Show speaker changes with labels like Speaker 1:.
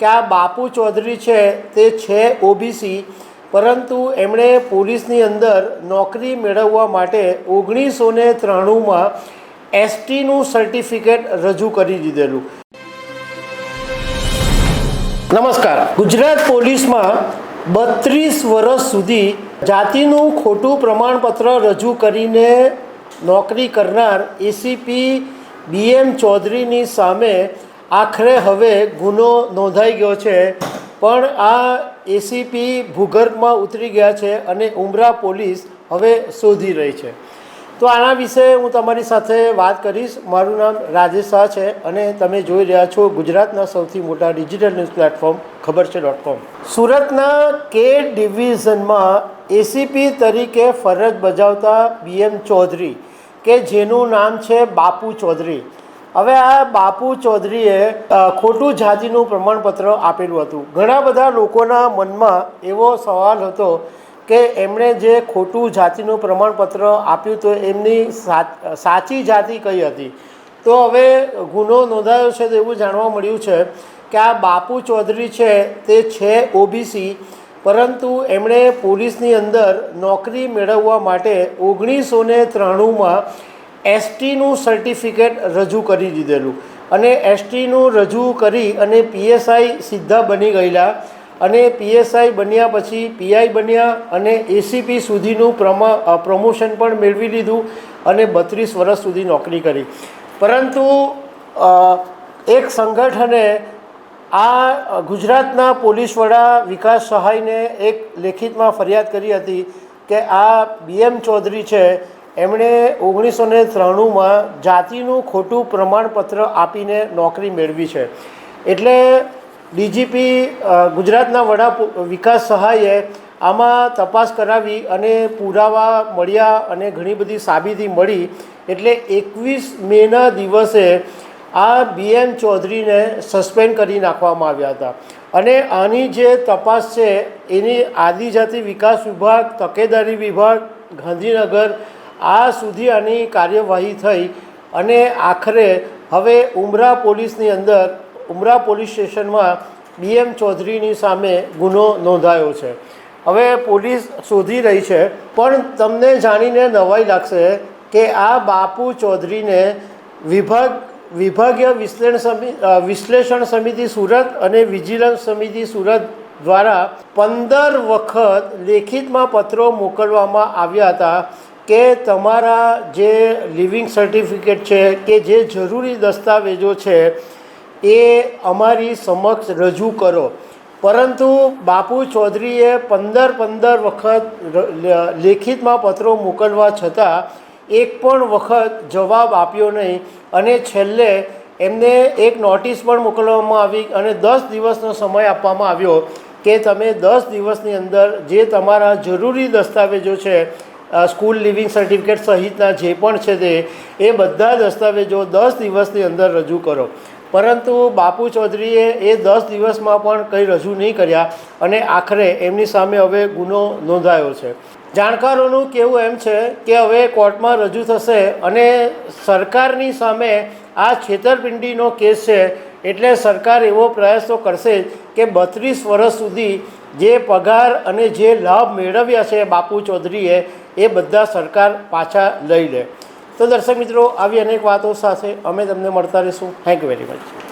Speaker 1: કે આ બાપુ ચૌધરી છે તે છે ઓબીસી પરંતુ એમણે પોલીસની અંદર નોકરી મેળવવા માટે ઓગણીસો ને ત્રાણુંમાં એસટીનું સર્ટિફિકેટ રજૂ કરી દીધેલું. નમસ્કાર. ગુજરાત પોલીસમાં બત્રીસ વર્ષ સુધી જાતિનું ખોટું પ્રમાણપત્ર રજૂ કરીને નોકરી કરનાર એસીપી બીએમ ચૌધરીની સામે આખરે હવે ગુનો નોંધાઈ ગયો છે, પણ આ એસીપી ભૂગર્ભમાં ઉતરી ગયા છે અને ઉમરા પોલીસ હવે શોધી રહી છે. તો આના વિશે હું તમારી સાથે વાત કરીશ. મારું નામ રાજેશ શાહ છે અને તમે જોઈ રહ્યા છો ગુજરાતના સૌથી મોટા ડિજિટલ ન્યૂઝ પ્લેટફોર્મ, ખબર છે ડોટ કોમ. સુરતના કે ડિવિઝનમાં એસીપી તરીકે ફરજ બજાવતા બીએમ ચૌધરી, કે જેનું નામ છે બાપુ ચૌધરી. હવે આ બાપુ ચૌધરીએ ખોટું જાતિનું પ્રમાણપત્ર આપેલું હતું. ઘણા બધા લોકોના મનમાં એવો સવાલ હતો કે એમણે જે ખોટું જાતિનું પ્રમાણપત્ર આપ્યું તો એમની સાચ- જાતિ કઈ હતી? તો હવે ગુનો નોંધાયો છે તો એવું જાણવા મળ્યું છે કે આ બાપુ ચૌધરી છે તે છે ઓબીસી, પરંતુ એમણે પોલીસની અંદર નોકરી મેળવવા માટે ઓગણીસો ને ત્રાણુંમાં એસટીનું સર્ટિફિકેટ રજૂ કરી દીધેલું. અને એસટીનું રજૂ કરી અને પીએસઆઈ સીધા બની ગયેલા. અને પીએસઆઈ બન્યા પછી પીઆઈ બન્યા અને એસીપી સુધીનું પ્રમા પ્રમોશન પણ મેળવી લીધું અને બત્રીસ વર્ષ સુધી નોકરી કરી. પરંતુ એક સંગઠને આ ગુજરાતના પોલીસ વડા વિકાસ સહાયને એક લેખિતમાં ફરિયાદ કરી હતી કે આ બીએમ ચૌધરી છે એમણે ઓગણીસો ને ત્રાણુંમાં જાતિનું ખોટું પ્રમાણપત્ર આપીને નોકરી મેળવી છે. એટલે ડીજીપી ગુજરાતના વડા વિકાસ સહાયે આમાં તપાસ કરાવી અને પુરાવા મળ્યા અને ઘણી બધી સાબિતી મળી. એટલે એકવીસ મેના દિવસે આ બીએમ ચૌધરીને સસ્પેન્ડ કરી નાખવામાં આવ્યા હતા. અને આની જે તપાસ છે, એની આદિજાતિ વિકાસ વિભાગ, તકેદારી વિભાગ, ગાંધીનગર આ સુધી આની કાર્યવાહી થઈ અને આખરે હવે ઉમરા પોલીસની અંદર, ઉમરા પોલીસ સ્ટેશનમાં બીએમ ચૌધરીની સામે ગુનો નોંધાયો છે. હવે પોલીસ શોધી રહી છે, પણ તમને જાણીને નવાઈ લાગશે કે આ બાપુ ચૌધરીને વિભાગ, વિભાગીય વિશ્લેષણ સમિ વિશ્લેષણ સમિતિ સુરત અને વિજિલન્સ સમિતિ સુરત દ્વારા પંદર વખત લેખિતમાં પત્રો મોકલવામાં આવ્યા હતા. કે તમારા જે લિવિંગ સર્ટિફિકેટ છે કે જે જરૂરી દસ્તાવેજો છે, એ અમારી સમક્ષ રજૂ કરો. પરંતુ બાપુ ચૌધરીએ પંદર પંદર વખત લેખિતમાં પત્રો મોકલવા છતાં એક પણ વખત જવાબ આપ્યો નહીં અને છેલ્લે એમને એક નોટિસ પણ મોકલવામાં આવી અને દસ દિવસનો સમય આપવામાં આવ્યો કે તમે દસ દિવસની અંદર જે તમારા જરૂરી દસ્તાવેજો છે સ્કૂલ લિવિંગ સર્ટિફિકેટ સહિતના જે પણ છે તે, એ બધા દસ્તાવેજો દસ દિવસની અંદર રજૂ કરો. પરંતુ બાપુ ચૌધરીએ એ દસ દિવસમાં પણ કંઈ રજૂ નહીં કર્યા અને આખરે એમની સામે હવે ગુનો નોંધાયો છે. જાણકારોનું કહેવું એમ છે કે હવે કોર્ટમાં રજૂ થશે અને સરકારની સામે આ છેતરપિંડીનો કેસ છે એટલે સરકાર એવો પ્રયાસ તો કરશે કે બત્રીસ વર્ષ સુધી જે પગાર અને જે લાભ મેળવ્યા છે બાપુ ચૌધરીએ એ બધા સરકાર પાછા લઈ લે. તો દર્શક મિત્રો, આવી અનેક વાતો સાથે અમે તમને મળતા રહીશું. Thank you very much